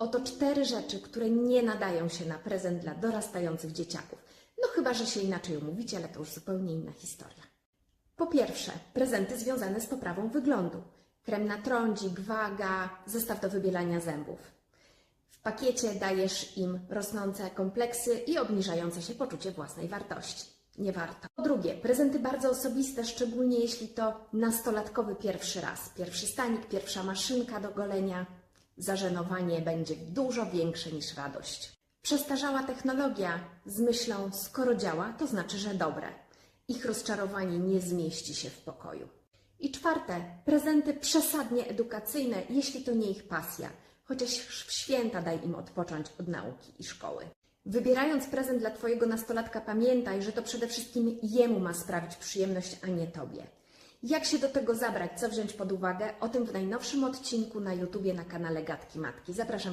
Oto cztery rzeczy, które nie nadają się na prezent dla dorastających dzieciaków. No chyba, że się inaczej umówicie, ale to już zupełnie inna historia. Po pierwsze, prezenty związane z poprawą wyglądu. Krem na trądzik, waga, zestaw do wybielania zębów. W pakiecie dajesz im rosnące kompleksy i obniżające się poczucie własnej wartości. Nie warto. Po drugie, prezenty bardzo osobiste, szczególnie jeśli to nastolatkowy pierwszy raz. Pierwszy stanik, pierwsza maszynka do golenia. Zażenowanie będzie dużo większe niż radość. Przestarzała technologia z myślą, skoro działa, to znaczy, że dobre. Ich rozczarowanie nie zmieści się w pokoju. I czwarte, prezenty przesadnie edukacyjne, jeśli to nie ich pasja. Chociaż w święta daj im odpocząć od nauki i szkoły. Wybierając prezent dla Twojego nastolatka, pamiętaj, że to przede wszystkim jemu ma sprawić przyjemność, a nie Tobie. Jak się do tego zabrać, co wziąć pod uwagę, o tym w najnowszym odcinku na YouTubie na kanale Gatki Matki. Zapraszam